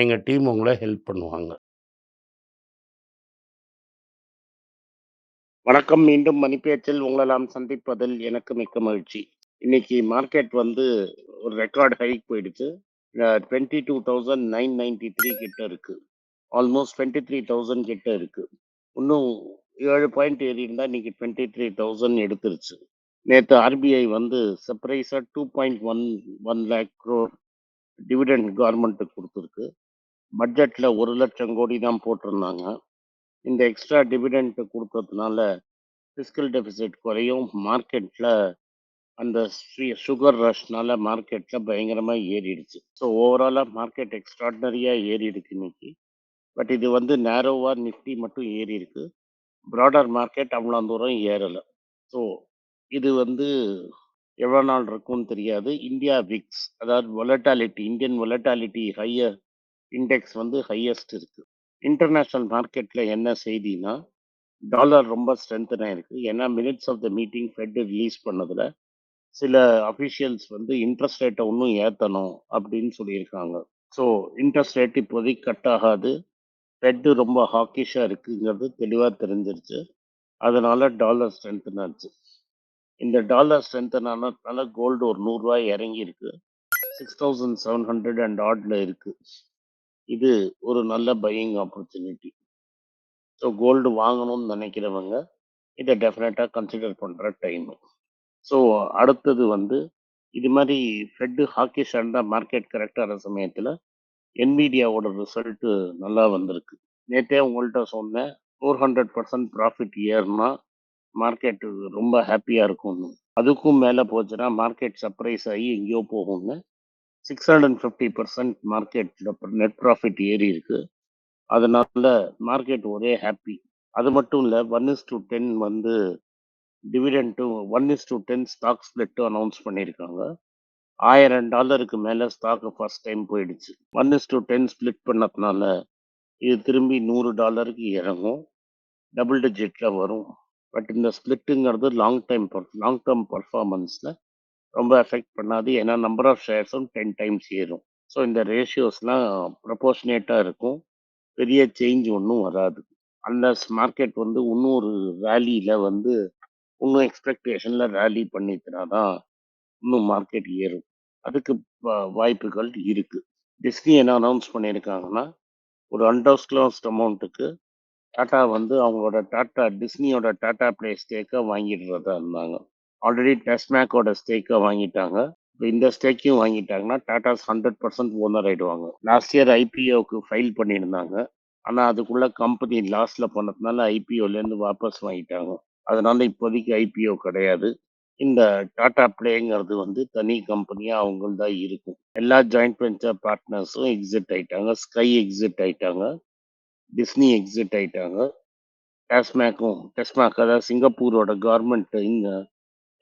எங்கள் டீம் உங்களை ஹெல்ப் பண்ணுவாங்க. வணக்கம். மீண்டும் மணிப்பேச்சில் உங்கள நாம் சந்திப்பதில் எனக்கு மிக்க மகிழ்ச்சி. இன்னைக்கு மார்க்கெட் வந்து ஒரு ரெக்கார்ட் ஹைக் போயிடுச்சு. Twenty two thousand nine ninety three கிட்ட இருக்கு. ஆல்மோஸ்ட் 23,000 கிட்ட இருக்கு. இன்னும் ஏழு பாயிண்ட் ஏறி இருந்தால் இன்னைக்கு 23,000 எடுத்துருச்சு. நேற்று ஆர்பிஐ வந்து சர்ப்ரைஸாக two point one one lakh crore dividend கவர்மெண்ட்டுக்கு கொடுத்துருக்கு பட்ஜெட்ல 1,00,000 கோடி தான் போட்டிருந்தாங்க. இந்த எக்ஸ்ட்ரா டிவிடெண்ட் கொடுத்ததுனால ஃபிஸ்கல் டெபிசிட் குறையும். மார்க்கெட்ல அந்த சுகர் ரஷ்னால மார்க்கெட்ல பயங்கரமா ஏறிடுச்சு. ஸோ ஓவராலாக மார்க்கெட் எக்ஸ்ட்ரார்டினரியா ஏறியிருக்கு இன்னைக்கு. பட் இது வந்து நேரோவா நிஃப்டி மட்டும் ஏறி இருக்கு ப்ராடர் மார்க்கெட் அவ்வளோ தூரம் ஏறலை ஸோ இது வந்து எவ்வளோ நாள் இருக்கும்னு தெரியாது. இந்தியா விக்ஸ் அதாவது volatility Indian volatility higher index வந்து ஹையஸ்ட் இருக்குது இன்டர்நேஷ்னல் மார்க்கெட்டில் என்ன செய்தின்னா, டாலர் ரொம்ப ஸ்ட்ரென்த்தனாக இருக்குது ஏன்னா minutes of the meeting Fed release பண்ணதில் சில அஃபிஷியல்ஸ் வந்து இன்ட்ரெஸ்ட் ரேட்டை இன்னும் ஏற்றணும் அப்படின்னு சொல்லியிருக்காங்க. ஸோ இன்ட்ரெஸ்ட் ரேட் இப்போதைக்கு கட் ஆகாது. ஃபெட்டு ரொம்ப ஹாக்கிஷாக இருக்குங்கிறது தெளிவாக தெரிஞ்சிருச்சு. அதனால டாலர் ஸ்ட்ரென்த்தனாச்சு இந்த டாலர் ஸ்ட்ரென்த்தனானதுனால கோல்டு ஒரு நூறுரூவா இறங்கியிருக்கு six thousand seven hundred and ஆட்ல இருக்குது இது ஒரு நல்ல பையிங் ஆப்பர்ச்சுனிட்டி. ஸோ கோல்டு வாங்கணும்னு நினைக்கிறவங்க, இத டெஃபினட்டாக கன்சிடர் பண்ற டைம். ஸோ அடுத்தது வந்து இது மாதிரி ஃபெட்டு ஹாக்கி இருந்தா மார்க்கெட் கரெக்டான சமயத்தில் சமயத்துல என்விடியாவோட ரிசல்ட் நல்லா வந்திருக்கு. நேற்றே உங்கள்கிட்ட சொன்னேன். 400% ப்ராஃபிட் இயர்னா மார்க்கெட்டு ரொம்ப ஹாப்பியாக இருக்கும்னு. அதுக்கும் மேலே போச்சுன்னா மார்க்கெட் சர்ப்ரைஸ் ஆகி எங்கேயோ போகும்னு six hundred and fifty percent மார்க்கெட்டில் நெட் ப்ராஃபிட் ஏறியிருக்கு. அதனால மார்க்கெட் ஒரே ஹாப்பி அது மட்டும் இல்லை வன் இஸ் டு டென் வந்து டிவிடெண்டும் 1:10 ஸ்டாக் ஸ்பிளிட்டும் அனௌன்ஸ் பண்ணியிருக்காங்க. $1000 மேல ஸ்டாக் ஃபர்ஸ்ட் டைம் போயிடுச்சு. 1:10 ஸ்ப்ளிட் பண்ணதுனால இது திரும்பி $100க்கு இறங்கும். டபுள் டிஜிட்டில் வரும். பட் இந்த ஸ்ப்ளிட்டுங்கிறது லாங் டைம் லாங் டேர்ம் பர்ஃபார்மன்ஸில் ரொம்ப அஃபெக்ட் பண்ணாது. ஏன்னா நம்பர் ஆஃப் ஷேர்ஸும் 10 டைம்ஸ் ஏறும். ஸோ இந்த ரேஷியோஸ்லாம் ப்ரொபோர்ஷனேட்டாக இருக்கும். பெரிய சேஞ்ச் ஒன்றும் வராது. அன்லஸ் மார்க்கெட் வந்து இன்னும் ஒரு வேலியில் வந்து இன்னும் எக்ஸ்பெக்டேஷனில் ரேலி பண்ணித்தினா தான் இன்னும் மார்க்கெட் ஏறும். அதுக்கு வாய்ப்புகள் இருக்குது டிஸ்னி என்ன அனௌன்ஸ் பண்ணியிருக்காங்கன்னா, ஒரு அன்டோஸ்க்ளோஸ்ட் அமௌண்ட்டுக்கு டாட்டா வந்து அவங்களோட டாட்டா டிஸ்னியோட டாட்டா பிளே ஸ்டேக்கை வாங்கிடுறதா இருந்தாங்க. ஆல்ரெடி டெஸ்மேக்கோட ஸ்டேக்கை வாங்கிட்டாங்க. இப்போ இந்த ஸ்டேக்கையும் வாங்கிட்டாங்கன்னா டாடாஸ் 100% ஓனர் ஆகிடுவாங்க லாஸ்ட் இயர் ஐபிஓக்கு ஃபைல் பண்ணியிருந்தாங்க. ஆனால் அதுக்குள்ள கம்பெனி லாஸில் போனதுனால ஐபிஓலேருந்து வாபஸ் வாங்கிட்டாங்க. அதனால இப்போதைக்கு ஐபிஓ கிடையாது. இந்த டாடா பிளேங்கிறது வந்து தனி கம்பெனியாக அவங்கள்தான் இருக்கும். எல்லா ஜாயிண்ட் வெஞ்சர் பார்ட்னர்ஸும் எக்ஸிட் ஆயிட்டாங்க. ஸ்கை எக்ஸிட் ஆயிட்டாங்க. டிஸ்னி எக்ஸிட் ஆயிட்டாங்க. டாஸ்மேக்கும் டெஸ்மாக் அதாவது சிங்கப்பூரோட கவர்மெண்ட் இங்கே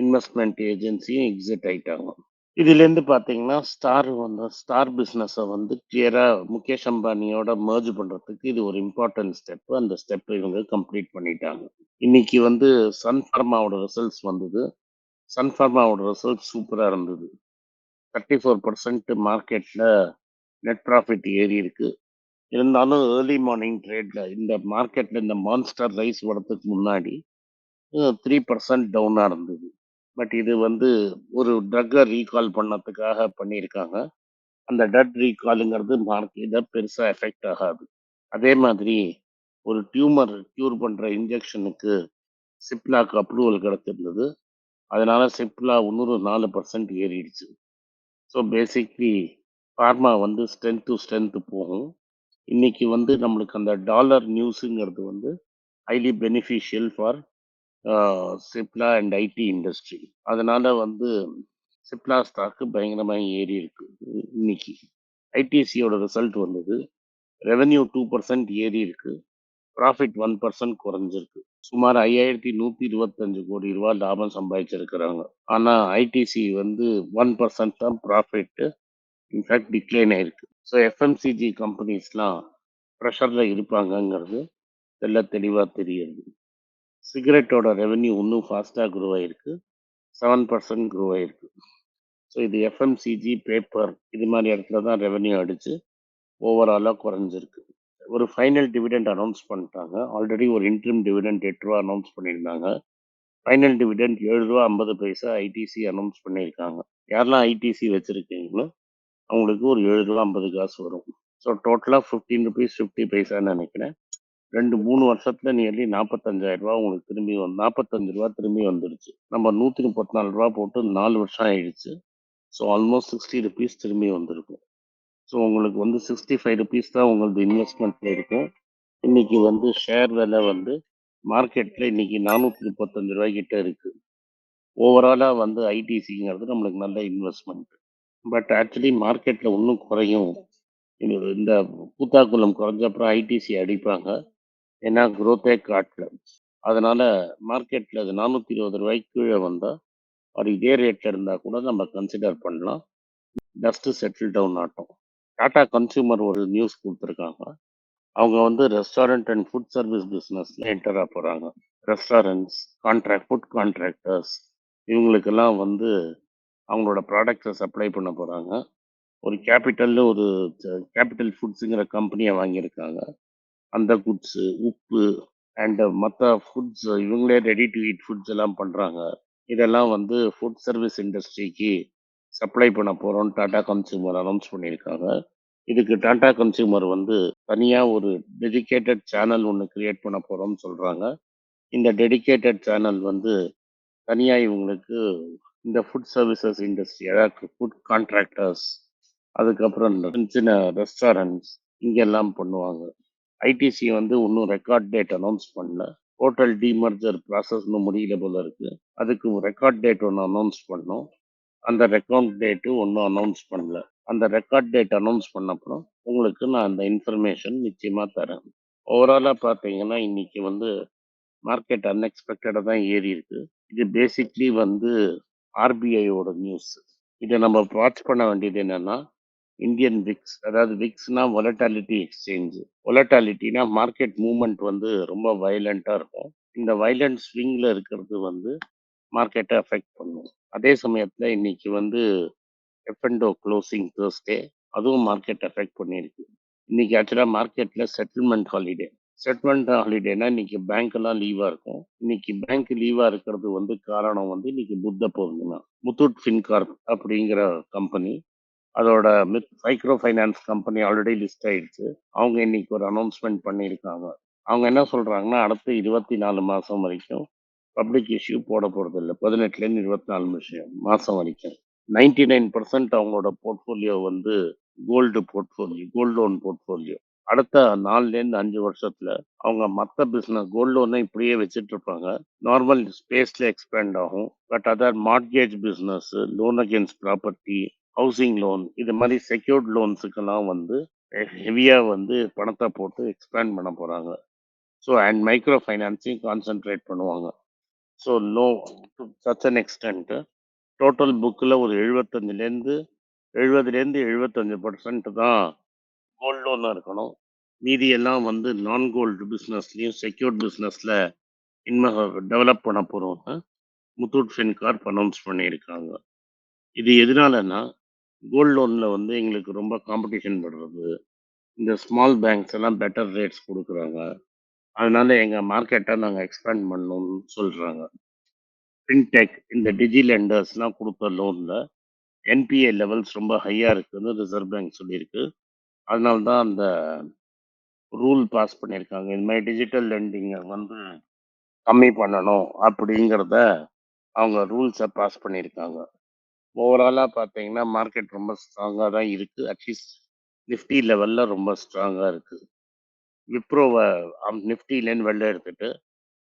இன்வெஸ்ட்மெண்ட் ஏஜென்சியும் எக்ஸிட் ஆயிட்டாங்க. இதுலேருந்து பார்த்தீங்கன்னா, ஸ்டார் வந்து ஸ்டார் பிசினஸ வந்து கிளியராக முகேஷ் அம்பானியோட மர்ஜ் பண்றதுக்கு இது ஒரு இம்பார்ட்டன்ட் ஸ்டெப். அந்த ஸ்டெப்ப இவங்க கம்ப்ளீட் பண்ணிட்டாங்க. இன்னைக்கு வந்து சன் ஃபார்மாவோட ரிசல்ட்ஸ் வந்தது. சன் ஃபார்மாவோட ரிசல்ட்ஸ் சூப்பரா இருந்தது. 34% மார்க்கெட்ல நெட் ப்ராஃபிட் ஏறி இருக்குது இருந்தாலும் ஏர்லி மார்னிங் ட்ரேட்ல இந்த மார்க்கெட்ல இந்த மான்ஸ்டர் ரைஸ் வரதுக்கு முன்னாடி த்ரீ பர்சன்ட் டவுனாக இருந்தது. பட் இது வந்து ஒரு ட்ரக்கை ரீகால் பண்ணதுக்காக பண்ணியிருக்காங்க. அந்த ட்ரக் ரீகால்ங்கிறது மார்க்கெட்ட பெருசாக எஃபெக்ட் ஆகாது. அதே மாதிரி ஒரு டியூமர் க்யூர் பண்ணுற இன்ஜெக்ஷனுக்கு சிப்லாக்கு அப்ரூவல் கிடச்சிருந்தது அதனால சிப்லா இன்னொரு நாலு பர்சன்ட் ஏறிடுச்சு. ஸோ பேசிக்லி ஃபார்மா வந்து ஸ்ட்ரென்த் டு ஸ்ட்ரென்த் போகும். இன்னைக்கு வந்து நம்மளுக்கு அந்த டாலர் நியூஸுங்கிறது வந்து highly beneficial for Cipla and IT industry. அதனால வந்து சிப்லா ஸ்டாக்கு பயங்கரமாக ஏறி இருக்குது இன்னைக்கு. ஐடிசியோட ரிசல்ட் வந்தது. ரெவென்யூ டூ பர்சன்ட் ஏறி இருக்கு ப்ராஃபிட் ஒன் பர்சன்ட் குறைஞ்சிருக்கு சுமார் ஐயாயிரத்தி நூற்றி இருபத்தஞ்சு கோடி ரூபா லாபம் சம்பாதிச்சிருக்கிறாங்க ஆனால் ஐடிசி வந்து ஒன் பர்சன்ட் தான் ப்ராஃபிட்டு இன்ஃபேக்ட் டிக்ளைன் ஆயிருக்கு ஸோ எஃப்எம்சிஜி கம்பெனிஸ்லாம் ப்ரெஷரில் இருப்பாங்கங்கிறது தெல்ல தெளிவாக தெரியுது சிகரெட்டோட ரெவென்யூ இன்னும் ஃபாஸ்ட்டாக க்ரோ ஆகிருக்கு செவன் பர்சன்ட் க்ரோ ஆகிருக்கு ஸோ இது எஃப்எம்சிஜி பேப்பர் இது மாதிரி இடத்துல தான் ரெவென்யூ அடித்து ஓவராலாக குறைஞ்சிருக்கு. ஒரு ஃபைனல் டிவிடெண்ட் அனௌன்ஸ் பண்ணிட்டாங்க. ஆல்ரெடி ஒரு இன்ட்ரிம் டிவிடெண்ட் எட்டு ரூபா அனௌன்ஸ் பண்ணியிருந்தாங்க. ஃபைனல் டிவிடெண்ட் ஏழு ரூபா ஐம்பது பைசா ஐடிசி அனௌன்ஸ் பண்ணியிருக்காங்க. யாரெல்லாம் ஐடிசி வச்சுருக்கீங்களோ அவங்களுக்கு ஒரு ஏழு ரூபா ஐம்பது காசு வரும். ஸோ டோட்டலாக ஃபிஃப்டீன் ருபீஸ் ஃபிஃப்டி பைசான்னு நினைக்கிறேன். ரெண்டு மூணு வருஷத்துல நியர்லி நாற்பத்தஞ்சாயிரம் ரூபா உங்களுக்கு திரும்பி வந்து நாற்பத்தஞ்சு ரூபா திரும்பி வந்துடுச்சு நம்ம நூற்றி முப்பத்தி நாலு ரூபா போட்டு நாலு வருஷம் ஆயிடுச்சு. ஸோ ஆல்மோஸ்ட் சிக்ஸ்டி ருபீஸ் திரும்பி வந்திருக்கும். ஸோ உங்களுக்கு வந்து சிக்ஸ்டி ஃபைவ் ருபீஸ் தான் உங்களது இன்வெஸ்ட்மெண்ட்டில் இருக்கும். இன்னைக்கு வந்து ஷேர் விலை வந்து மார்க்கெட்டில் இன்னைக்கு நானூற்றி முப்பத்தஞ்சு ரூபாய்க்கிட்ட இருக்கு. ஓவராலாக வந்து ஐடிசிங்கிறது நம்மளுக்கு நல்ல இன்வெஸ்ட்மெண்ட் பட் ஆக்சுவலி மார்க்கெட்டில் இன்னும் குறையும். இந்த கூத்தாக்குளம் குறைஞ்ச அப்புறம் ஐடிசி அடிப்பாங்க. ஏன்னா குரோத்தே காட்டல. அதனால மார்க்கெட்டில் அது நானூற்றி இருபது ரூபாய்க்கு கீழே வந்தால் அது இதே ரேட்டில் இருந்தால் கூட நம்ம கன்சிடர் பண்ணலாம். டஸ்ட்டு செட்டில் டவுன் ஆட்டும். டாடா கன்சியூமர் ஒரு நியூஸ் கொடுத்துருக்காங்க. அவங்க வந்து ரெஸ்டாரண்ட் அண்ட் ஃபுட் சர்வீஸ் பிஸ்னஸில் என்டராக போகிறாங்க ரெஸ்டாரண்ட்ஸ் கான்ட்ராக்ட் ஃபுட் கான்ட்ராக்டர்ஸ் இவங்களுக்கெல்லாம் வந்து அவங்களோட ப்ராடக்ட்ஸை சப்ளை பண்ண போகிறாங்க ஒரு கேபிட்டலில் ஒரு கேபிட்டல் ஃபுட்ஸுங்கிற கம்பெனியை வாங்கியிருக்காங்க. அந்த குட்ஸு உப்பு அண்டு மற்ற ஃபுட்ஸ் இவங்களே ரெடி டு ஈட் ஃபுட்ஸ் எல்லாம் பண்ணுறாங்க இதெல்லாம் வந்து ஃபுட் சர்வீஸ் இண்டஸ்ட்ரிக்கு சப்ளை பண்ண போகிறோம் டாடா கன்சியூமர் அனௌன்ஸ் பண்ணியிருக்காங்க. இதுக்கு டாடா கன்சியூமர் வந்து தனியாக ஒரு டெடிகேட்டட் சேனல் ஒன்று கிரியேட் பண்ண போகிறோம்னு சொல்கிறாங்க இந்த டெடிகேட்டட் சேனல் வந்து தனியாக இவங்களுக்கு இந்த ஃபுட் சர்வீசஸ் இண்டஸ்ட்ரி அதாவது ஃபுட் கான்ட்ராக்டர்ஸ் அதுக்கப்புறம் சின்ன சின்ன ரெஸ்டாரண்ட்ஸ் இங்கெல்லாம் பண்ணுவாங்க. ஐடிசி வந்து இன்னும் ரெக்கார்ட் டேட் அனௌன்ஸ் பண்ணல. ஹோட்டல் டிமர்ஜர் ப்ராசஸ் இன்னும் முடியல போல இருக்கு. அதுக்கு ரெக்கார்ட் டேட் ஒன்று அனௌன்ஸ் பண்ணோம். அந்த ரெக்கார்ட் டேட்டு ஒன்றும் அனௌன்ஸ் பண்ணல. அந்த ரெக்கார்ட் டேட் அனௌன்ஸ் பண்ணப்புறம் உங்களுக்கு நான் அந்த இன்ஃபர்மேஷன் நிச்சயமாக தரேன். ஓவராலாக பார்த்தீங்கன்னா இன்னைக்கு வந்து மார்க்கெட் அன்எக்ஸ்பெக்டடாக தான் ஏறி இருக்கு. இது பேசிக்லி வந்து ஆர்பிஐயோட நியூஸ் இதை நம்ம வாட்ச் பண்ண வேண்டியது என்னென்னா இந்தியன் விக்ஸ் அதாவது விக்ஸ்னா ஒலட்டாலிட்டி எக்ஸ்சேஞ்ச் ஒலட்டாலிட்டினா மார்க்கெட் மூமெண்ட் வந்து ரொம்ப வயலண்ட்டாக இருக்கும். இந்த வயலண்ட் ஸ்விங்கில் இருக்கிறது வந்து மார்க்கெட்டை அஃபெக்ட் பண்ணும். அதே சமயத்தில் இன்னைக்கு வந்து எஃப்என்டோ க்ளோசிங் தேர்ஸ்டே அதுவும் மார்க்கெட் அஃபெக்ட் பண்ணியிருக்கு இன்னைக்கு ஆக்சுவலாக மார்க்கெட்டில் செட்டில்மெண்ட் ஹாலிடே செட்டில்மெண்ட் ஹாலிடேனா இன்னைக்கு பேங்க்லாம் லீவாக இருக்கும். இன்னைக்கு பேங்க் லீவாக இருக்கிறது வந்து காரணம் வந்து இன்னைக்கு புத்த பௌர்ணிமா. முத்தூட் ஃபின்கார்ப் அப்படிங்கிற கம்பெனி அதோட myth micro finance company already list ஆயிடுச்சு. அவங்க இன்னைக்கு ஒரு அனௌன்ஸ்மெண்ட் பண்ணியிருக்காங்க. அவங்க என்ன சொல்றாங்கன்னா அடுத்த இருபத்தி நாலு மாதம் வரைக்கும் பப்ளிக் இஷ்யூ போட போகிறது இல்லை பதினெட்டுலேருந்து இருபத்தி நாலு விஷயம் மாதம் வரைக்கும். நைன்டி நைன் பர்சன்ட் அவங்களோட போர்ட்ஃபோலியோ வந்து gold portfolio gold loan portfolio அடுத்த நாலுலேருந்து அஞ்சு வருஷத்தில் அவங்க மற்ற பிஸ்னஸ் கோல்டு லோனை இப்படியே வச்சுட்டு இருப்பாங்க. நார்மல் ஸ்பேஸில் எக்ஸ்பேண்ட் ஆகும். But other mortgage business loan against property housing loan இது மாதிரி செக்யூர்ட் லோன்ஸுக்கெல்லாம் வந்து ஹெவியாக வந்து பணத்தை போட்டு எக்ஸ்பேண்ட் பண்ண போகிறாங்க ஸோ அண்ட் மைக்ரோ ஃபைனான்ஸையும் கான்சென்ட்ரேட் பண்ணுவாங்க. So low to such an extent total புக்கில் ஒரு எழுபத்தஞ்சிலேருந்து எழுபதுலேருந்து எழுபத்தஞ்சு பர்சன்ட் தான் கோல்டு லோனாக இருக்கணும். மீதி எல்லாம் வந்து நான் கோல்டு பிஸ்னஸ்லையும் செக்யூர்ட் பிஸ்னஸில் இன்ம டெவலப் பண்ண போகிறோம்னு முத்தூட் ஃபின்கார்ப் அனௌன்ஸ் பண்ணியிருக்காங்க. இது எதனாலன்னா கோல்டு லோனில் வந்து எங்களுக்கு ரொம்ப காம்படிஷன் படுறது. இந்த ஸ்மால் பேங்க்ஸ் எல்லாம் பெட்டர் ரேட்ஸ் கொடுக்குறாங்க. அதனால எங்கள் மார்க்கெட்டை நாங்கள் எக்ஸ்பேண்ட் பண்ணணும்னு சொல்கிறாங்க ஃபின்டெக் இந்த டிஜி லெண்டர்ஸ்லாம் கொடுத்த லோனில் என்பிஏ லெவல்ஸ் ரொம்ப ஹையாக இருக்குதுன்னு ரிசர்வ் பேங்க் சொல்லியிருக்கு. அதனால தான் அந்த ரூல் பாஸ் பண்ணியிருக்காங்க. இந்த மாதிரி டிஜிட்டல் லெண்டிங்கை வந்து கம்மி பண்ணணும் அப்படிங்கிறத அவங்க ரூல்ஸை பாஸ் பண்ணியிருக்காங்க. ஓவராலாக பார்த்தீங்கன்னா மார்க்கெட் ரொம்ப ஸ்ட்ராங்காக தான் இருக்குது அட்லீஸ்ட் நிஃப்டி லெவலில் ரொம்ப ஸ்ட்ராங்காக இருக்குது விப்ரோவை நிஃப்டிலேருந்து வெளில எடுத்துட்டு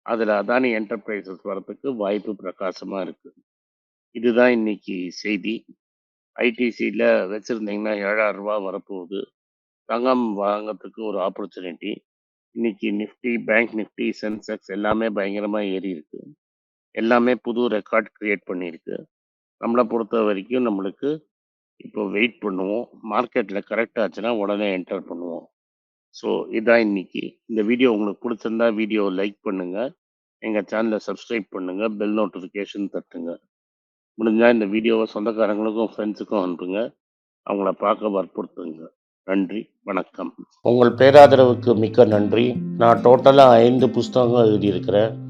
அதில் அதானி என்டர்பிரைசஸ் வரத்துக்கு வாய்ப்பு பிரகாசமாக இருக்குது இதுதான் இன்னைக்கு செய்தி. ஐடிசியில் வச்சுருந்தீங்கன்னா ஏழாயிரம் ரூபா வரப்போகுது. தங்கம் வாங்கிறதுக்கு ஒரு ஆப்பர்ச்சுனிட்டி இன்னைக்கு நிஃப்டி பேங்க் நிஃப்டி சென்செக்ஸ் எல்லாமே பயங்கரமாக ஏறி இருக்கு. எல்லாமே புது ரெக்கார்ட் கிரியேட் பண்ணியிருக்கு. நம்மளை பொறுத்த வரைக்கும் நம்மளுக்கு இப்போ வெயிட் பண்ணுவோம். மார்க்கெட்டில் கரெக்ட் ஆச்சுன்னா உடனே என்டர் பண்ணுவோம். ஸோ இதான் இன்னைக்கு. இந்த வீடியோ உங்களுக்கு பிடிச்சிருந்தா வீடியோ லைக் பண்ணுங்கள் எங்கள் சேனலை சப்ஸ்கிரைப் பண்ணுங்கள் பெல் நோட்டிஃபிகேஷன் தட்டுங்க. முடிஞ்சால் இந்த வீடியோவை சொந்தக்காரங்களுக்கும் ஃப்ரெண்ட்ஸுக்கும் அனுப்புங்க. அவங்கள பார்க்க வற்புறுத்துங்க. நன்றி. வணக்கம். உங்கள் பேராதரவுக்கு மிக்க நன்றி. நான் டோட்டலாக ஐந்து புஸ்தகங்கள் எழுதியிருக்கிறேன்.